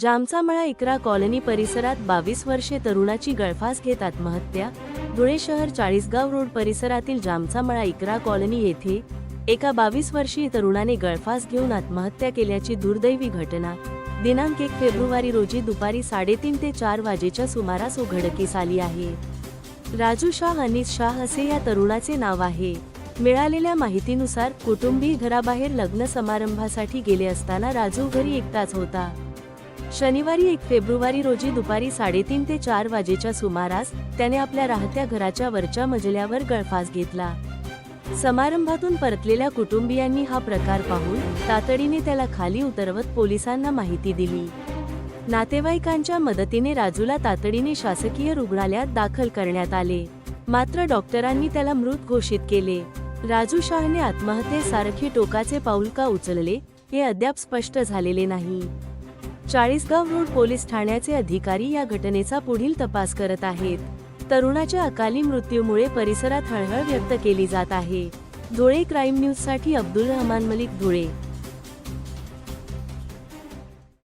जामचामळा इकरा colony परिसरात बावीस वर्षे तरुणाची गळफास घेत आत्महत्या. धुळे शहर चाळीसगाव रोड परिसरातील जामचामळा इकरा कॉलनी येथे एका बावीस वर्षीय तरुणाने गळफास घेऊन आत्महत्या केल्याची दुर्दैवी घटना. दिनांक एक फेब्रुवारी रोजी दुपारी साडेतीन ते चार वाजेच्या सुमारास उघडकीस आली आहे. राजू शाह अनिस शाह असे या तरुणाचे नाव आहे. मिळालेल्या माहितीनुसार कुटुंबीय घराबाहेर लग्न समारंभासाठी गेले असताना राजू घरी एकटाच होता. शनिवारी एक फेब्रुवारी रोजी दुपारी साडेतीन ते चार वाजेच्या सुमारास त्याने आपल्या राहत्या घराच्या वरच्या मजल्यावर गळफास घेतला. समारंभातून परतलेल्या कुटुंबियांनी हा प्रकार पाहून तातडीने त्याला खाली उतरवत पोलिसांना माहिती दिली. नातेवाईकांच्या मदतीने राजूला तातडीने शासकीय रुग्णालयात दाखल करण्यात आले. मात्र डॉक्टरांनी त्याला मृत घोषित केले. राजू शाहने आत्महत्येसारखे टोकाचे पाऊल का उचलले हे अद्याप स्पष्ट झालेले नाही. चाळीसगाव रोड पोलीस ठाण्याचे अधिकारी या घटनेचा पुढील तपास करत आहेत. तरुणाच्या अकाली मृत्यूमुळे परिसरात हळहळ व्यक्त केली जात आहे. धुळे क्राईम न्यूजसाठी अब्दुल रहमान मलिक धुळे.